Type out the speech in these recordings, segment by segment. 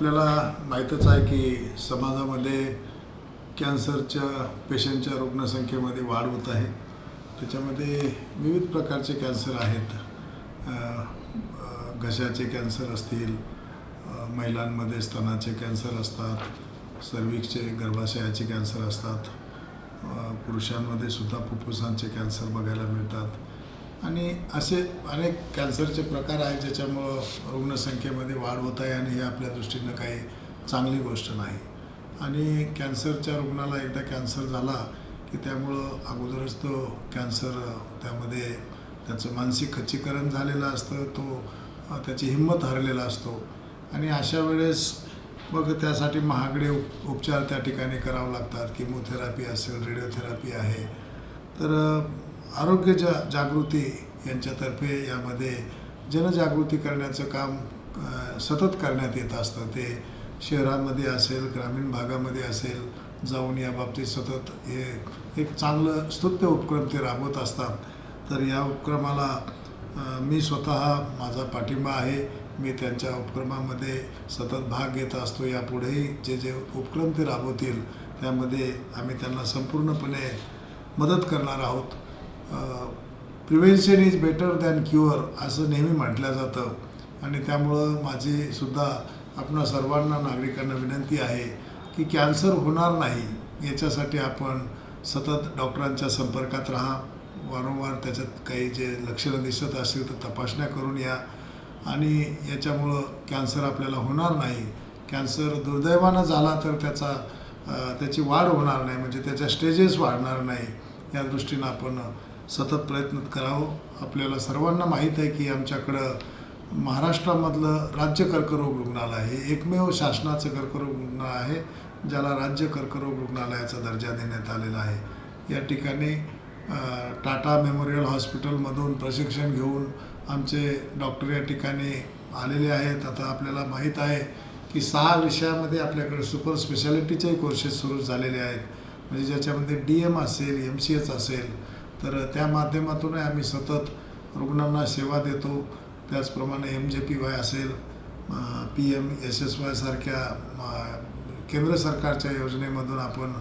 आपल्याला माहीतच आहे की समाजामध्ये कॅन्सरच्या पेशंटच्या रुग्णसंख्येमध्ये वाढ होत आहे. त्याच्यामध्ये विविध प्रकारचे कॅन्सर आहेत. घशाचे कॅन्सर असतील महिलांमध्ये स्तनाचे कॅन्सर असतात सर्विक्सचे गर्भाशयाचे कॅन्सर असतात. पुरुषांमध्ये सुद्धा फुफ्फुसांचे कॅन्सर बघायला मिळतात. आणि असे अनेक कॅन्सरचे प्रकार आहेत ज्याच्यामुळं रुग्णसंख्येमध्ये वाढ होत आहे आणि हे आपल्या दृष्टीनं काही चांगली गोष्ट नाही. आणि कॅन्सरच्या रुग्णाला एकदा कॅन्सर झाला की त्यामुळं अगोदरच तो कॅन्सर त्यामध्ये त्याचं मानसिक खच्चीकरण झालेलं असतं तो त्याची हिंमत हरलेला असतो. आणि अशा वेळेस मग त्यासाठी महागडे उप उपचार त्या ठिकाणी करावे लागतात किमोथेरपी असेल रेडिओथेरपी आहे. तर आरोग्य जा जागृती यांच्यातर्फे यामध्ये जनजागृती करण्याचं काम सतत करण्यात येत असतं. ते शहरामध्ये असेल ग्रामीण भागामध्ये असेल जाऊन या बाबतीत सतत हे एक चांगलं स्तुत्य उपक्रम ते राबवत असतात. तर या उपक्रमाला मी स्वतः माझा पाठिंबा आहे. मी त्यांच्या उपक्रमामध्ये सतत भाग घेत असतो. यापुढेही जे जे उपक्रम ते राबवतील त्यामध्ये आम्ही त्यांना संपूर्णपणे मदत करणार आहोत. Prevention is better than cure असं नेहमी म्हटलं जातं. आणि त्यामुळं माझी सुद्धा आपणा सर्वांना नागरिकांना विनंती आहे की कॅन्सर होणार नाही याच्यासाठी आपण सतत डॉक्टरांच्या संपर्कात राहा. वारंवार त्याच्यात काही जे लक्षणं दिसत असतील तर तपासण्या करून या. आणि याच्यामुळं कॅन्सर आपल्याला होणार नाही. कॅन्सर दुर्दैवानं झाला तर त्याचा त्याची वाढ होणार नाही म्हणजे त्याच्या स्टेजेस वाढणार नाही या दृष्टीनं आपण सतत प्रयत्न करावं. आपल्याला सर्वांना माहीत आहे की आमच्याकडं महाराष्ट्रामधलं राज्य कर्करोग रुग्णालय हे एकमेव शासनाचं कर्करोग रुग्णालय आहे ज्याला राज्य कर्करोग रुग्णालयाचा दर्जा देण्यात आलेला आहे. या ठिकाणी टाटा मेमोरियल हॉस्पिटलमधून प्रशिक्षण घेऊन आमचे डॉक्टर या ठिकाणी आलेले आहेत. आता आपल्याला माहीत आहे की सहा विषयामध्ये आपल्याकडे सुपर स्पेशालिटीचे कोर्सेस सुरू झालेले आहेत. म्हणजे ज्याच्यामध्ये डी एम असेल एम सी एच असेल तर त्या माध्यमातूनही आम्ही सतत रुग्णांना सेवा देतो. त्याचप्रमाणे एम जे पी वाय असेल P M S S Y सारख्या केंद्र सरकारच्या योजनेमधून आपण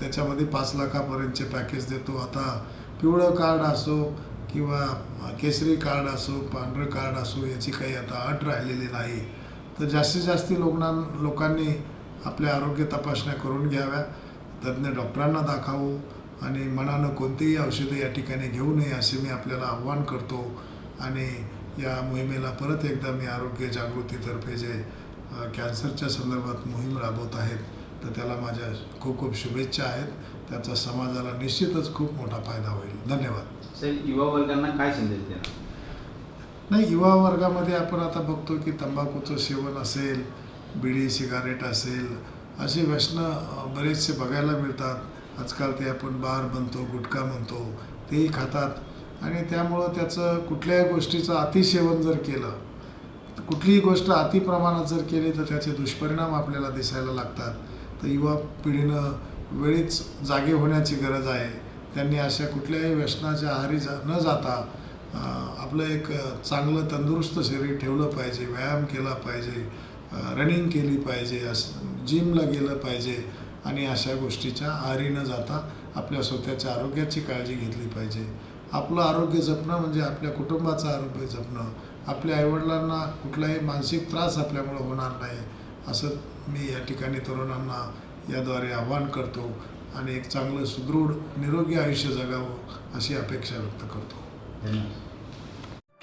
त्याच्यामध्ये पाच लाखापर्यंतचे पॅकेज देतो. आता पिवळं कार्ड असो किंवा केसरी कार्ड असो पांढरं कार्ड असो याची काही आता अट राहिलेली नाही. तर जास्तीत जास्त लोकां लोकांनी आपल्या आरोग्य तपासण्या करून घ्याव्या. तज्ज्ञ डॉक्टरांना दाखवू. आणि मनानं कोणतीही औषधं या ठिकाणी घेऊ नये असे मी आपल्याला आव्हान करतो. आणि या मोहिमेला परत एकदा मी आरोग्य जागृतीतर्फे जे कॅन्सरच्या संदर्भात मोहीम राबवत आहेत तर त्याला माझ्या खूप खूप शुभेच्छा आहेत. त्याचा समाजाला निश्चितच खूप मोठा फायदा होईल. धन्यवाद. साहेब युवा वर्गांना काय संदेश देणार नाही युवा वर्गामध्ये आपण आता बघतो की तंबाखूचं सेवन असेल बिडी सिगारेट असेल असे व्यसनं बरेचसे बघायला मिळतात. आजकाल ते आपण बार म्हणतो गुटखा म्हणतो तेही खातात. आणि त्यामुळं त्याचं कुठल्याही गोष्टीचं अतिसेवन जर केलं कुठलीही गोष्ट अतिप्रमाणात जर केली तर त्याचे दुष्परिणाम आपल्याला दिसायला लागतात. तर युवा पिढीनं वेळीच जागे होण्याची गरज आहे. त्यांनी अशा कुठल्याही व्यसनाच्या आहारी जा न जाता आपलं एक चांगलं तंदुरुस्त शरीर ठेवलं पाहिजे व्यायाम केला पाहिजे रनिंग केली पाहिजे असं जिमला गेलं पाहिजे. आणि अशा गोष्टीच्या आहारी न जाता आपल्या स्वतःच्या आरोग्याची काळजी घेतली पाहिजे. आपलं आरोग्य जपणं म्हणजे आपल्या कुटुंबाचं आरोग्य जपणं. आपल्या आईवडिलांना कुठलाही मानसिक त्रास आपल्यामुळं होणार नाही असं मी या ठिकाणी तरुणांना याद्वारे आव्हान करतो आणि एक चांगलं सुदृढ निरोगी आयुष्य जगावं अशी अपेक्षा व्यक्त करतो. धन्यवाद.